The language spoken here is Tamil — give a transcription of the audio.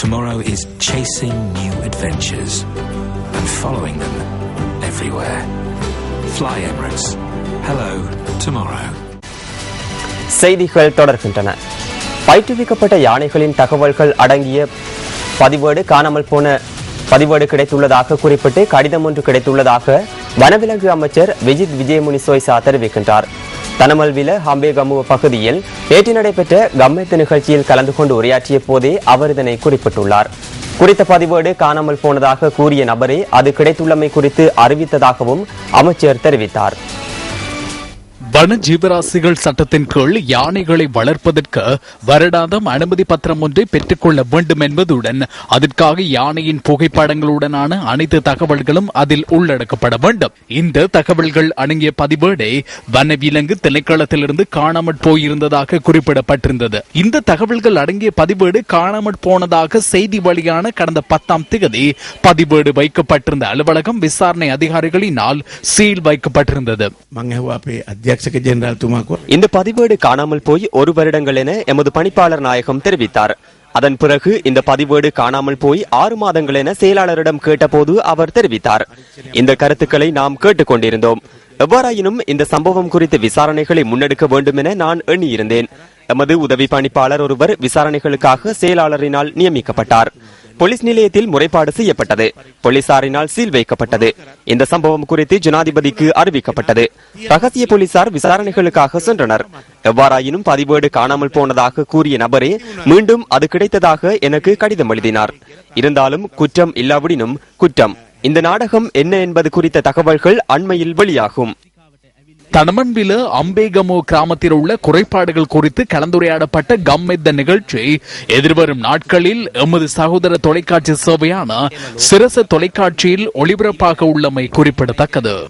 Tomorrow is chasing new adventures and following them everywhere. Fly Emirates. Hello, tomorrow. செய்திகள் தொடர்கின்றன பயிற்றுவிக்கப்பட்ட யானைகளின் தகவல்கள் அடங்கிய பதிவேடு காணாமல் போன பதிவேடு கிடைத்துள்ளதாக குறிப்பிட்டு கடிதம் ஒன்று கிடைத்துள்ளதாக வனவிலங்கு அமைச்சர் விஜித் விஜயமுனி சோய்சா தெரிவிக்கின்றார் தனமல்வில ஹம்பேகமுவ பகுதியில் நேற்று நடைபெற்ற கம்மெத்து நிகழ்ச்சியில் கலந்து கொண்டு உரையாற்றிய போதே அவர் இதனை குறிப்பிட்டுள்ளார். குறித்த பதிவேடு காணாமல் போனதாக கூறிய நபரே அது கிடைத்துள்ளமை குறித்து அறிவித்ததாகவும் அமைச்சர் தெரிவித்தார். வன ஜீவராசிகள் சட்டத்தின் கீழ் யானைகளை வளர்ப்பதற்கு வருடாந்தம் அனுமதி பத்திரம் ஒன்றை பெற்றுக்கொள்ள வேண்டும் என்பதுடன் அதற்காக யானையின் புகைப்படங்களுடனான அனைத்து தகவல்களும் அதில் உள்ளடக்கப்பட வேண்டும். இந்த தகவல்கள் அடங்கிய பதிவேடை வனவிலங்கு திணைக்களத்திலிருந்து காணாமற் போயிருந்ததாக குறிப்பிடப்பட்டிருந்தது. இந்த தகவல்கள் அடங்கிய பதிவேடு காணாமற் போனதாக செய்தி வழியான கடந்த பத்தாம் திகதி பதிவேடு வைக்கப்பட்டிருந்த அலுவலகம் விசாரணை அதிகாரிகளினால் சீல் வைக்கப்பட்டிருந்தது. මං விசேஷக ஜெனரல் இந்த பதிவேடு காணாமல் போய் ஒரு வருடங்கள் என எமது பணிப்பாளர் நாயகம் தெரிவித்தார். அதன் பிறகு இந்த பதிவேடு காணாமல் போய் ஆறு மாதங்கள் என செயலாளரிடம் கேட்டபோது அவர் தெரிவித்தார். இந்த கருத்துக்களை நாம் கேட்டுக்கொண்டிருந்தோம். எவ்வாறாயினும் இந்த சம்பவம் குறித்து விசாரணைகளை முன்னெடுக்க வேண்டும் என நான் எண்ணியிருந்தேன். எமது உதவி பணிப்பாளர் ஒருவர் விசாரணைகளுக்காக செயலாளரினால் நியமிக்கப்பட்டார். போலீஸ் நிலையத்தில் முறைப்பாடு செய்யப்பட்டது. போலீசாரினால் சீல் வைக்கப்பட்டது. இந்த சம்பவம் குறித்து ஜனாதிபதிக்கு அறிவிக்கப்பட்டது. ரகசிய போலீசார் விசாரணைகளுக்காக சென்றனர். எவ்வாறாயினும் பதிவேடு காணாமல் போனதாக கூறிய நபரே மீண்டும் அது கிடைத்ததாக எனக்கு கடிதம் எழுதினார். இருந்தாலும் குற்றம் இல்லாவிடினும் குற்றம். இந்த நாடகம் என்ன என்பது குறித்த தகவல்கள் அண்மையில் வெளியாகும். தனமன்வில அம்பேகமோ கிராமத்தில் உள்ள குறைபாடுகள் குறித்து கலந்துரையாடப்பட்ட கம்மெத்த நிகழ்ச்சி. எதிர்வரும் நாட்களில் எமது சகோதர தொலைக்காட்சி சேவையான சிரச தொலைக்காட்சியில் ஒளிபரப்பாக உள்ளமை குறிப்பிடத்தக்கது.